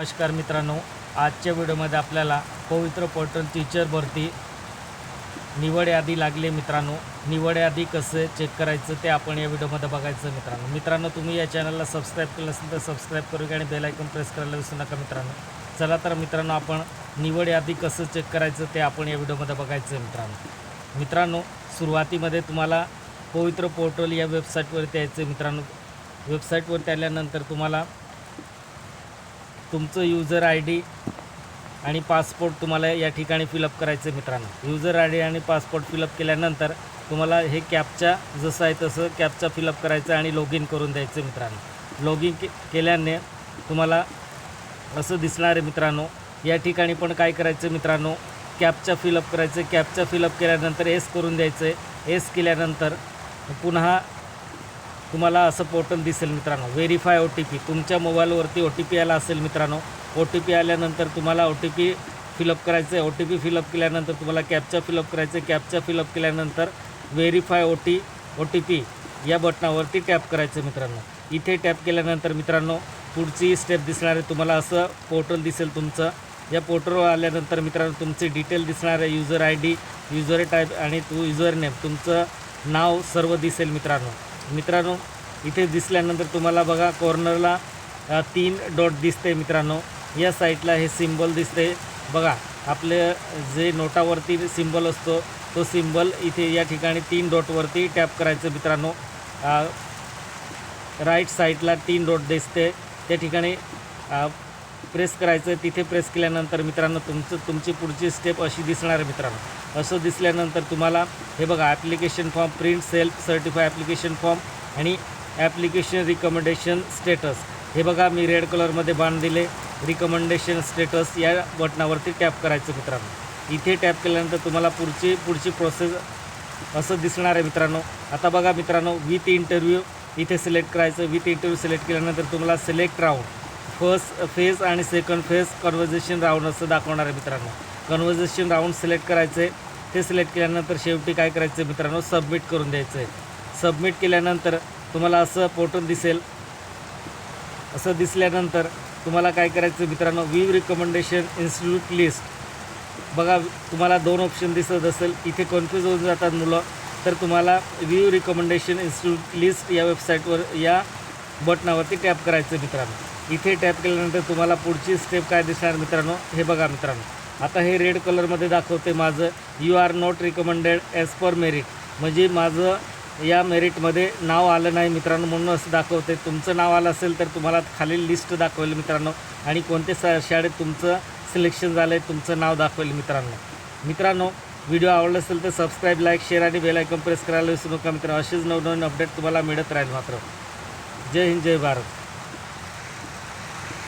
नमस्कार मित्रांनो आजच्या व्हिडिओमध्ये आपल्याला पवित्र पोर्टल टीचर भरती निवड यादी लागली मित्रांनो. निवड यादी कसं चेक करायचं ते आपण या व्हिडिओमध्ये बघायचं मित्रांनो. मित्रांनो तुम्ही या चॅनलला सबस्क्राईब केलं असेल तर सबस्क्राईब करू घ्या आणि बेल आयकॉन प्रेस करायला विसरू नका मित्रांनो. चला तर मित्रांनो आपण निवड यादी कसं चेक करायचं ते आपण या व्हिडिओमध्ये बघायचं मित्रांनो. मित्रांनो सुरुवातीमध्ये तुम्हाला पवित्र पोर्टल या वेबसाईटवरती यायचं मित्रांनो. वेबसाईटवरती आल्यानंतर तुम्हाला तुमचं युजर आय डी आणि पासपोर्ट तुम्हाला या ठिकाणी फिलअप करायचं आहे मित्रांनो. युजर आय डी आणि पासपोर्ट फिलअप केल्यानंतर तुम्हाला हे कॅपच्या जसं आहे तसं कॅपचा फिलअप करायचं आणि लॉग इन करून द्यायचं मित्रांनो. लॉग इन के केल्याने तुम्हाला असं दिसणार आहे मित्रांनो. या ठिकाणी पण काय करायचं मित्रांनो? कॅपचा फिलअप करायचं कॅपचा फिलअप केल्यानंतर एस करून द्यायचं आहे. एस केल्यानंतर पुन्हा तुम्हाला असं पोर्टल दिसेल मित्रांनो. व्हेरीफाय ओ टी पी तुमच्या मोबाईलवरती ओ टी पी आला असेल मित्रांनो ओ टी पी आल्यानंतर तुम्हाला ओ टी पी फिलअप करायचं आहे ओ टी पी फिलअप केल्यानंतर तुम्हाला कॅपचा फिलअप करायचं आहे कॅपचा फिलअप केल्यानंतर verify O T O T P या बटनावरती टॅप करायचं मित्रांनो. इथे टॅप केल्यानंतर मित्रांनो पुढची स्टेप दिसणार आहे. तुम्हाला असं पोर्टल दिसेल तुमचं. या पोर्टलवर आल्यानंतर मित्रांनो तुमचे डिटेल दिसणार आहे. User I D user type आणि तू युजर नेम तुमचं नाव सर्व दिसेल मित्रांनो. मित्रांनो इथे दिसल्यानंतर तुम्हाला बघा कॉर्नरला तीन डॉट दिसते मित्रांनो. या साईडला हे सिम्बॉल दिसते बघा आपले जे नोटावरती सिम्बॉल असतो तो सिम्बॉल इथे या ठिकाणी तीन डॉटवरती टॅप करायचं मित्रांनो. राईट साईडला तीन डॉट दिसते त्या ठिकाणी प्रेस करायचं तिथे प्रेस केल्यानंतर मित्रांनो तुमचं तुमची पुढची स्टेप अशी दिसणार आहे मित्रांनो. असं दिसल्यानंतर तुम्हाला हे बघा application form print self certify application form आणि ॲप्लिकेशन रिकमेंडेशन स्टेटस हे बघा मी रेड कलरमध्ये बाण दिले. रिकमेंडेशन स्टेटस या बटनावरती टॅप करायचं मित्रांनो. इथे टॅप केल्यानंतर तुम्हाला पुढची पुढची प्रोसेस असं दिसणार आहे मित्रांनो. आता बघा मित्रांनो विथ इंटरव्ह्यू इथे सिलेक्ट करायचं. विथ इंटरव्ह्यू सिलेक्ट केल्यानंतर तुम्हाला सिलेक्ट राऊंड फर्स्ट फेज आणि सेकंड फेज कन्व्हर्जेशन राऊंड असं दाखवणार आहे मित्रांनो. कन्व्हर्जेशन राऊंड सिलेक्ट करायचं. आहे ते सिलेक्ट केल्यानंतर शेवटी काय करायचं आहे मित्रांनो? सबमिट करून द्यायचं आहे सबमिट केल्यानंतर तुम्हाला असं पोर्टल दिसेल. असं दिसल्यानंतर तुम्हाला काय करायचं मित्रांनो? व्ह्यू रिकमेंडेशन इन्स्टिट्यूट लिस्ट बघा तुम्हाला दोन ऑप्शन दिसत असेल. इथे कन्फ्यूज होऊन जातात मुलं. तर तुम्हाला व्ह्यू रिकमेंडेशन इन्स्टिट्यूट लिस्ट या वेबसाईटवर या बटनावरती टॅप करायचं मित्रांनो. इथे टॅप केल्यानंतर तुम्हाला पुढची स्टेप काय दिसणार मित्रांनो? हे बघा मित्रांनो. आता हे रेड कलरमध्ये दाखवते माझं. You are not recommended as per merit म्हणजे माझं या मेरिटमध्ये नाव आलं नाही मित्रांनो म्हणून असं दाखवते. तुमचं नाव आलं असेल तर तुम्हाला खालील लिस्ट दाखवेल मित्रांनो. आणि कोणते स शाळेत तुमचं सिलेक्शन झालं आहे तुमचं नाव दाखवेल मित्रांनो. मित्रांनो व्हिडिओ आवडला असेल तर सबस्क्राईब लाईक शेअर आणि बेल आयकॉन प्रेस करायला विसरू नका मित्रांनो. असेच नवनवीन अपडेट तुम्हाला मिळत राहील मात्र. जय हिंद जय भारत.